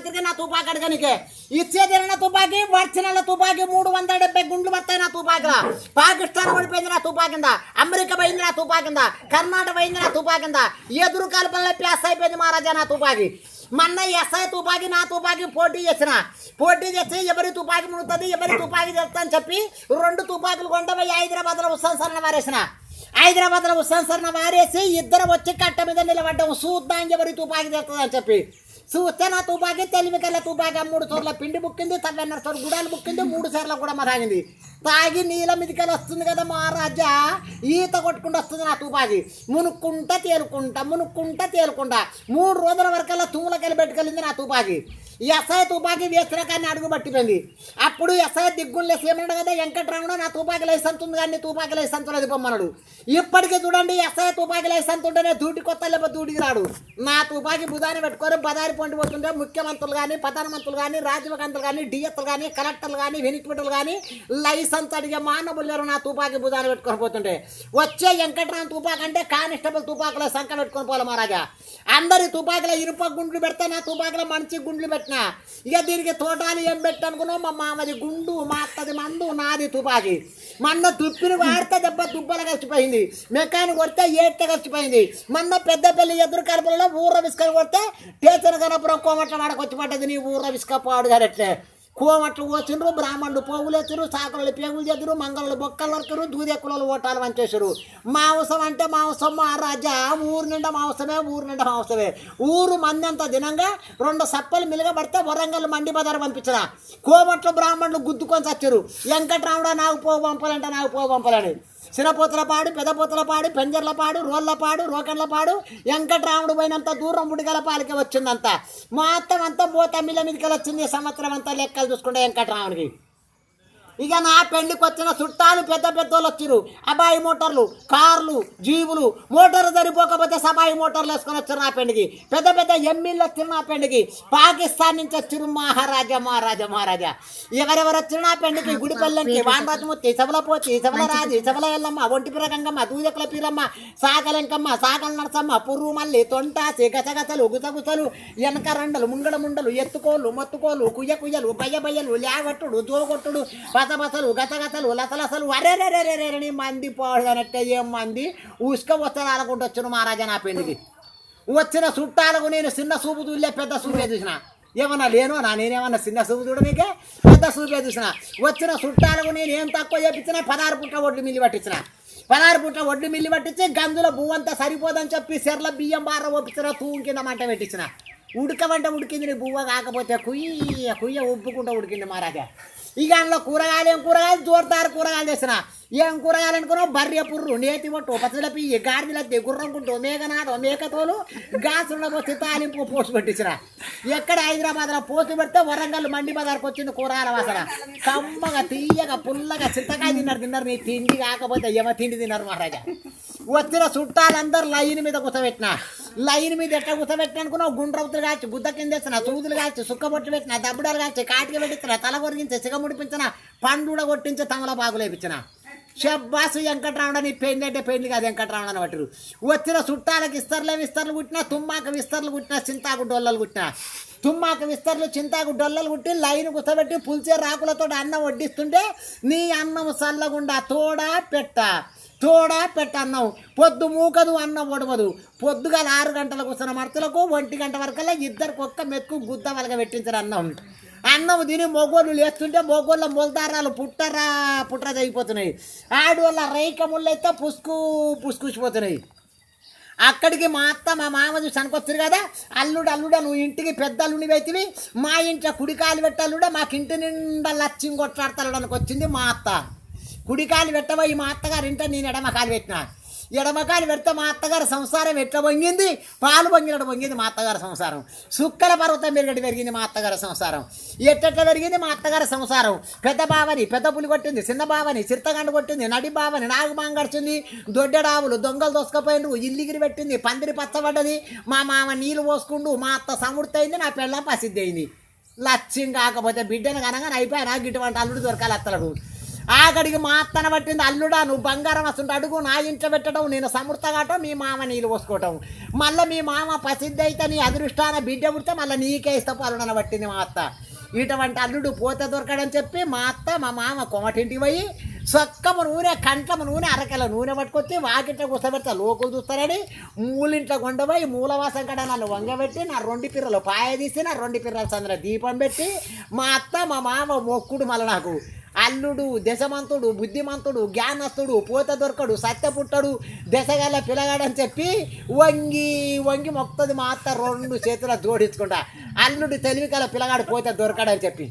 మంత్రికి నా తుపాకి అడగనికే. ఇచ్చేది నా తుపాకి వర్షనల తుపాకి మూడు వందల డెబ్బై గుండ్లు వస్తాయి నా తుపాకిలా. పాకిస్తాన్ ఓడిపోయింది నా తుపాకింద అమెరికా పోయింది నా తుపాకింద కర్ణాటక పోయింది నా తుపాకింద ఎదురు కలపల్లో ప్యాస్ అయిపోయింది మహారాజా నా తుపాకి. మొన్న ఎస్ఐ తుపాకి నా తుపాకి పోటీ చేసిన. పోటీ చేసి ఎవరి తుపాకి ముడుతుంది ఎవరి తుపాకి తెలుస్తా అని చెప్పి రెండు తుపాకులు కొండపోయి హైదరాబాద్లో ఉత్సంసరణ వారేసిన. హైదరాబాద్లో ఉత్సంసరణ వారేసి ఇద్దరు వచ్చి కట్ట మీద నిలబడ్డం. చూద్దాం ఎవరి తుపాకి తెలుస్తుంది అని చెప్పి. చూస్తే నా తుపాకి తెలివికల్లా తుపాకి. మూడు సార్లు పిండి బుక్కింది తవ్వన్నర సార్లు గుడాలు బుక్కింది మూడు సార్లు కూడా మా తాగింది తాగి నీళ్ళ మీదకెళ్ళి వస్తుంది కదా మహారాజా ఈత కొట్టుకుంటూ వస్తుంది నా తుపాకి. మునుక్కుంటా తేలుకుంటా మునుక్కుంటా తేలుకుంటా. మూడు రోజుల వరకల్లా తుమ్ములకెళ్ళి పెట్టుకెళ్ళింది నా తుపాకి. ఎస్ఐ తుపాకి వేసిన కానీ అడుగు పట్టిపోయింది. అప్పుడు ఎస్ఐ దిగ్గులు లేసి ఏమన్నాడు కదా వెంకటరాముడు నా తుపాకి లైసెన్స్ ఉంది కానీ తుపాకి లైసెన్స్ లేదు పొమ్మన్నాడు ఇప్పటికీ చూడండి ఎస్ఐ తుపాకి లైసెన్స్ ఉంటేనే దూటి కొత్త లేకపోతే దూటికి రాడు. నా తుపాకి బుధాన్ని పెట్టుకొని బదారి పొండి పోతుంటే ముఖ్యమంత్రులు కానీ ప్రధానమంత్రులు కానీ రాజీవకాంతులు కానీ డిఎత్లు కానీ కలెక్టర్లు కానీ వెనికిపెట్టలు కానీ లైసెన్స్ అడిగే మానవులు నా తుపాకి భుజాన్ని పెట్టుకొని పోతుంటే వచ్చే వెంకట్రామ తుపాకు అంటే కానిస్టేబుల్ తుపాకుల సంఖ్య పెట్టుకొని పోలే మహారాజా. అందరి తుపాకుల ఇనుప గుండ్లు పెడితే నా తుపాకుల మంచి గుండ్లు పెట్టినా. ఇక దీనికి తోటాలు ఏం పెట్టనుకున్నావు? మా మామది గుండు మా అత్తది మందు నాది తుపాకి. మొన్న తుప్పిని వాడితే దెబ్బ దుబ్బల కలిసిపోయింది. మెకానిక్ కొడితే ఏట్ట కలిసిపోయింది. మొన్న పెద్దపల్లి ఎదురు కడపలలో ఊర విసుకలు కొడితే టేచర్ కనపురం కోమట్ల వాడకొచ్చి పడ్డది నీ ఊర విసుక పాడు కోమట్లు వచ్చిండ్రు బ్రాహ్మణులు పోగులు ఎత్తురు సాకులు పేగులు చేద్దరు మంగళలు బొక్కలు నరకరు దూదెక్కులు ఓటాలు వంచేసారు మాంసం అంటే మాంసం మహారాజా ఊరు నిండా మాంసమే ఊరు నిండా మాంసమే. ఊరు మందంత దినంగా రెండు సప్పలు మిలగబడితే వరంగల్ మండి బజారు పంపించిన కోమట్లు బ్రాహ్మణులు గుద్దుకొని చచ్చారు వెంకట్రాముడు నాకు పోగు పంపాలంటే నాకు పోగు పంపాలని చిన్నపోతల పాడు పెద్దపోతల పాడు పెంజర్ల పాడు రోళ్ళ పాడు రోకన్ల పాడు వెంకట్రాముడు పోయినంత దూరం ఉడిగల పాలికి వచ్చిందంత. మొత్తం అంతా పోత మిల్ల మీదకి వచ్చింది సంవత్సరం అంతా లెక్కలు చూసుకుంటే వెంకటరాముడికి ఇక నా పెళ్ళికి వచ్చిన చుట్టాలు పెద్ద పెద్దోళ్ళు వచ్చిరు అబాయి మోటార్లు కార్లు జీవులు మోటార్ సరిపోకపోతే సబాయి మోటార్లు వేసుకొని వచ్చారు నా పెళ్ళికి పెద్ద పెద్ద ఎమ్మెల్యేలు వచ్చిరు నా పెళ్ళికి పాకిస్తాన్ నుంచి వచ్చిరు మహారాజా మహారాజా మహారాజా. ఎవరెవరు వచ్చిరు నా పెళ్ళికి గుడిపల్లెంకి వాండరాజమూర్తి సభల పోచి సభల రాజు సభల ఎల్లమ్మ ఒంటి పిరగంగమ్మ దూదకుల పీరమ్మ సాగలెంకమ్మ సాగల నరసమ్మ పుర్రు మల్లి తొంటాసి గచగచలు గుసగుసలు వెనక రండలు ముంగడ ముండలు ఎత్తుకోలు మొత్తుకోలు కుయ్య కుయ్యలు బయ్య బయ్యలు లేవట్టుడు జోగొట్టుడు బసబసలు గతగతలు లతలసలు అరేరేరేరేరేని మంది పోడగనట్టే ఏం మంది? ఉసుక వస్తారు ఆలకుంటూ వచ్చాను మహారాజా నా పెళ్ళికి వచ్చిన చుట్టాలకు నేను చిన్న సూపు చూడలే పెద్ద సూపే చూసిన. ఏమన్నా లేను నా నేనేమన్నా చిన్న సూపు చూడనీకే పెద్ద సూపే చూసిన. వచ్చిన చుట్టాలకు నేను ఏం తక్కువ చేపించిన? పదహారు పుట్ల ఒడ్లు మిల్లి పట్టించిన. పదహారు పుట్ల ఒడ్లు మిల్లి పట్టించి గంజుల బువ్వంతా సరిపోదని చెప్పి సెర్ల బియ్యం బార ఒప్పించిన తూం కింద మంట పెట్టించిన. ఉడకమంటే ఉడికింది నీ బువ్వ కాకపోతే కుయ్య కుయ్య ఉప్పుకుంటూ ఉడికింది మహారాజా. ఇక అందులో కూరగాయలు ఏం కూరగాయలు? జోరుతారు కూరగాయలు చేసిన ఏం కూరగాయలు బర్రె పుర్రు నేతి పొట్టు పచ్చలపి పియ్యి గుర్రంకుంటూ మేఘనాథం మేకతోలు గాసుల పోసి తాలింపు పోసి పెట్టించరా. ఎక్కడ హైదరాబాద్లో పోసి పెడితే వరంగల్ మండి బజార్కి వచ్చింది కూరగాయల వాసన. కమ్మగా తీయగా పుల్లగా చింతకాయ తిన్నారు తిన్నారు నీ తిండి కాకపోతే ఏమో తిండి తిన్నారు మహారాజా? వచ్చిన చుట్టాలందరూ లైన్ మీద కూర్చోబెట్టిన. లైన్ మీద ఎట్లా కూర్చోబెట్టిన అనుకున్నావు? గుండ్రవుతులు కాల్చి గుద్ద కింద వేసిన సూదులు కాల్చి సుక్కబొట్టు పెట్టిన దబ్బుడాలు కాల్చి కాటికి పెట్టించిన తల కొరిగించి సిగముడిపించిన పండుడ కొట్టించి తమలపాకులు వేపించిన షబ్బాసు వెంకటరాముడు నీ పెళ్ళి అంటే పెళ్ళి కాదు వెంకటరాముడు అని పట్టరు వచ్చిన చుట్టాలకు ఇస్తర్లే విస్తర్లు కుట్టినా తుమ్మాక విస్తర్లు కుట్టినా చింతాకు డొల్లలు కుట్టినా. తుమ్మాక విస్తర్లు చింతాకు డొల్లలు కుట్టి లైన్ కుసబెట్టి పులిచే రాకులతో అన్నం వడ్డిస్తుంటే నీ అన్నం చల్లగుండా తోడా పెట్ట తోడా పెట్ట అన్నం. పొద్దు మూకదు అన్నం ఒడవదు. పొద్దుగల ఆరు గంటలకు వస్తున్న మర్తలకు ఒంటి గంట వరకల్లా ఇద్దరికి ఒక్క మెతుకు గుద్ద వలగ పెట్టించారు అన్నం. అన్నం తిని మొగోళ్ళు లేస్తుంటే మొగోళ్ళ మొలదారాలు పుట్టరా పుట్టరా అయిపోతున్నాయి ఆడవాళ్ళ రైక ముళ్ళైతే పుసుకు పుసుకుసిపోతున్నాయి అక్కడికి మా అత్త మా మామ చూసి కదా అల్లుడు అల్లుడా నువ్వు ఇంటికి పెద్ద అల్లుడి అయితివి మా ఇంట్లో కుడికాలు పెట్టల్లుడా మాకు ఇంటి నిండా లచ్చింగ్ కొట్లాడతాడు అనుకొచ్చింది మా అత్త. కుడికాలు పెట్టబోయి మా అత్తగారు ఇంట నేను ఎడమకాలు పెట్టినా. ఎడమకాని పెడితే మా అత్తగారి సంసారం ఎట్లా పొంగింది? పాలు పొంగినట్టు పొంగింది మా అత్తగారి సంసారం. సుక్కల పర్వతం పెరిగట్టు పెరిగింది మా అత్తగారి సంసారం. ఎట్టెట్లా పెరిగింది మా అత్తగారి సంసారం? పెద్ద బావని పెద్ద పులి కొట్టింది చిన్న బావని చిత్తగండ కొట్టింది నడి బావని నాగు గడిచింది దొడ్డడావులు దొంగలు దోసుకపోయిండు ఇల్లిగిరి పెట్టింది పందిరి పచ్చబడ్డది. మా మామ నీళ్ళు పోసుకుండు మా అత్త సముడితయింది నా పిల్ల ప్రసిద్ధి అయింది. లక్ష్యం కాకపోతే బిడ్డను కనగానే అయిపోయినా గిటువంటి అల్లుడు దొరకాలి అత్తలకు. ఆగడికి మా అత్తన పట్టింది అల్లుడా నువ్వు బంగారం వస్తుంటే అడుగు నా ఇంట్లో పెట్టడం నేను సమృద్ధగాటం మీ మామ నీళ్ళు పోసుకోవటం. మళ్ళీ మీ మామ ప్రసిద్ధి అయితే నీ అదృష్టాన బిడ్డ పుడితే మళ్ళీ నీకే ఇస్తా అల్లుడన పట్టింది మా అత్త. ఇటువంటి అల్లుడు పోతే దొరకడని చెప్పి మా అత్త మా మామ కొమటింటికి పోయి సొక్కము నూనె కంట్లమ నూనె అరకెల నూనె పట్టుకొచ్చి వాకింట్లో కూర్చోబెడతా లోకులు చూస్తారని మూలింట్లో కొండపోయి మూలవాసం కడ నన్ను వంగబెట్టి నా రెండు పిర్రలు పాయ తీసి నా రెండు పిర్రల సందర దీపం పెట్టి మా అత్త మా మామ మొక్కుడు మళ్ళీ నాకు. అల్లుడు దశమంతుడు బుద్ధిమంతుడు జ్ఞానస్తుడు పోత దొరకడు సత్య పుట్టడు దశగల పిలగాడని చెప్పి వంగి వంగి మొక్కది మా అత్త రెండు చేతుల జోడించుకుంటా. అల్లుడు తెలివి పిలగాడు పోతే దొరకడని చెప్పి.